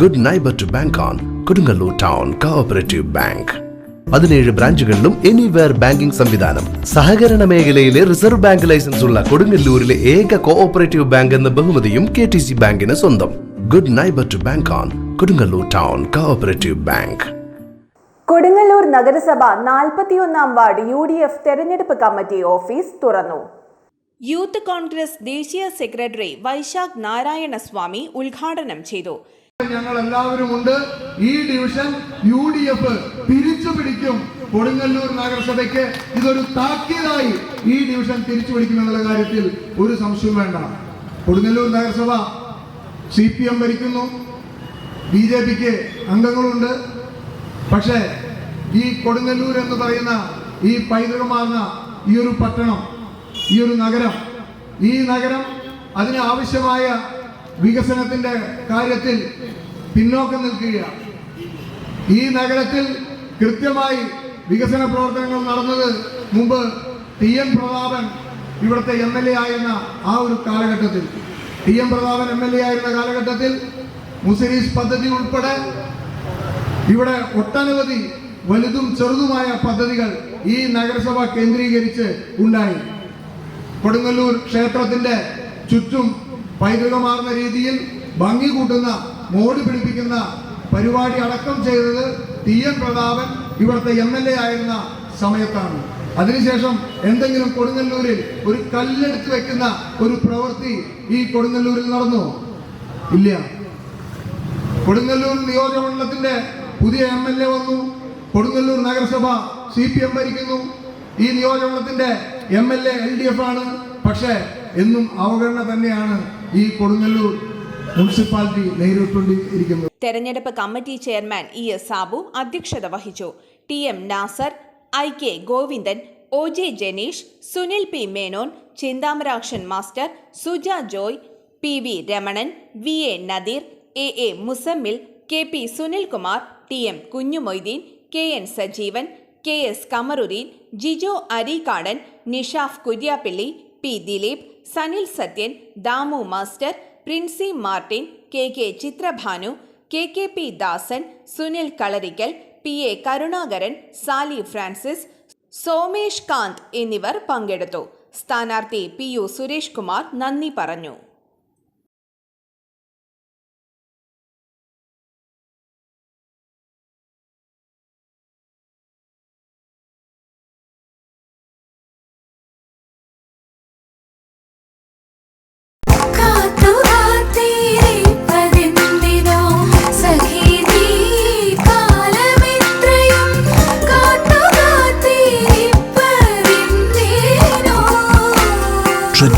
Good neighbour to bank on Kodungallur town cooperative bank പതിനേഴ് ബ്രാഞ്ചുകളിലും anywhere banking സംവിധാനം. സഹകരണ മേഖലയിലെ റിസർവ് ബാങ്ക് ലൈസൻസ് ഉള്ള കൊടുങ്ങല്ലൂരിലെ ഏക കോഓപ്പറേറ്റീവ് ബാങ്ക് എന്ന ബഹുമതിയും കെ ടി സി ബാങ്കിന് സ്വന്തം. Good neighbour to bank on Kodungallur town cooperative bank Kodungallur നഗരസഭ നാൽപ്പത്തിയൊന്നാം വാർഡ് യു ഡി എഫ് തെരഞ്ഞെടുപ്പ് കമ്മിറ്റി ഓഫീസ് തുറന്നു. യൂത്ത് കോൺഗ്രസ് ദേശീയ സെക്രട്ടറി വൈശാഖ് നാരായണസ്വാമി ഉദ്ഘാടനം ചെയ്തു. ഞങ്ങൾ എല്ലാവരും ഉണ്ട് ഈ ഡിവിഷൻ യു ഡി എഫ് തിരിച്ചു പിടിക്കും കൊടുങ്ങല്ലൂർ നഗരസഭയ്ക്ക്. ഇതൊരു താക്കീതായി ഈ ഡിവിഷൻ തിരിച്ചു പിടിക്കുമെന്നുള്ള കാര്യത്തിൽ ഒരു സംശയം വേണ്ട. കൊടുങ്ങല്ലൂർ നഗരസഭ സി പി എം ഭരിക്കുന്നു. ബി ജെ പിക്ക് അംഗങ്ങളുണ്ട്. പക്ഷേ ഈ കൊടുങ്ങല്ലൂർ എന്ന് പറയുന്ന ഈ പൈതൃകമാർന്ന ഈ ഒരു പട്ടണം ഈ ഒരു നഗരം ഈ നഗരം അതിന് ആവശ്യമായ വികസനത്തിന്റെ കാര്യത്തിൽ പിന്നോക്കം നിൽക്കുകയാണ്. ഈ നഗരത്തിൽ കൃത്യമായി വികസന പ്രവർത്തനങ്ങൾ നടന്നത് മുമ്പ് ടി എം പ്രതാപൻ ഇവിടുത്തെ എം എൽ എ ആയിരുന്ന ആ ഒരു കാലഘട്ടത്തിൽ. T M Prathapan M L A ആയിരുന്ന കാലഘട്ടത്തിൽ മുസരീസ് പദ്ധതി ഉൾപ്പെടെ ഇവിടെ ഒട്ടനവധി വലുതും ചെറുതുമായ പദ്ധതികൾ ഈ നഗരസഭ കേന്ദ്രീകരിച്ച് ഉണ്ടായി. കൊടുങ്ങല്ലൂർ ക്ഷേത്രത്തിന്റെ ചുറ്റും പൈതൃകമാർന്ന രീതിയിൽ ഭംഗി കൂട്ടുന്ന മോടി പിടിപ്പിക്കുന്ന പരിപാടി അടക്കം ചെയ്തത് ടി എൻ പ്രതാപൻ ഇവിടുത്തെ എം എൽ എ ആയിരുന്ന സമയത്താണ്. അതിനുശേഷം എന്തെങ്കിലും കൊടുങ്ങല്ലൂരിൽ ഒരു കല്ലെടുത്ത് വെക്കുന്ന ഒരു പ്രവൃത്തി ഈ കൊടുങ്ങല്ലൂരിൽ നടന്നു. ഇല്ല. കൊടുങ്ങല്ലൂർ നിയോജകമണ്ഡലത്തിന്റെ പുതിയ എം എൽ എ വന്നു. കൊടുങ്ങല്ലൂർ നഗരസഭ സി പി എം ഭരിക്കുന്നു. ഈ നിയോജകമണ്ഡലത്തിന്റെ M L A L D F ആണ്. പക്ഷേ എന്നും അവഗണന തന്നെയാണ് ഈ കൊടുങ്ങല്ലൂർ മുനിസിപ്പാലിറ്റി നേരിട്ടുകൊണ്ടിരിക്കുന്നത് തെരഞ്ഞെടുപ്പ് committee chairman E S Sabu അധ്യക്ഷത വഹിച്ചു. T M Nasar I K Govindan O J Janeesh Sunil P Menon Chinthamarakshan master Suja Joy P V Ramanan V A Nadeer A A Musammil K P Sunilkumar T M Kunhumoideen K N Sajeevan K S Kamaruddeen Jijo Areekadan Nishaf Kuriappilly P Dileep Sanil Sathyan Damu master Princy Martin K K Chithrabhanu K K P Dasan Sunil Kalarikkal P A Karunakaran Sali Francis Somesh Kanth എന്നിവർ പങ്കെടുത്തു. സ്ഥാനാർത്ഥി P U Suresh Kumar നന്ദി പറഞ്ഞു.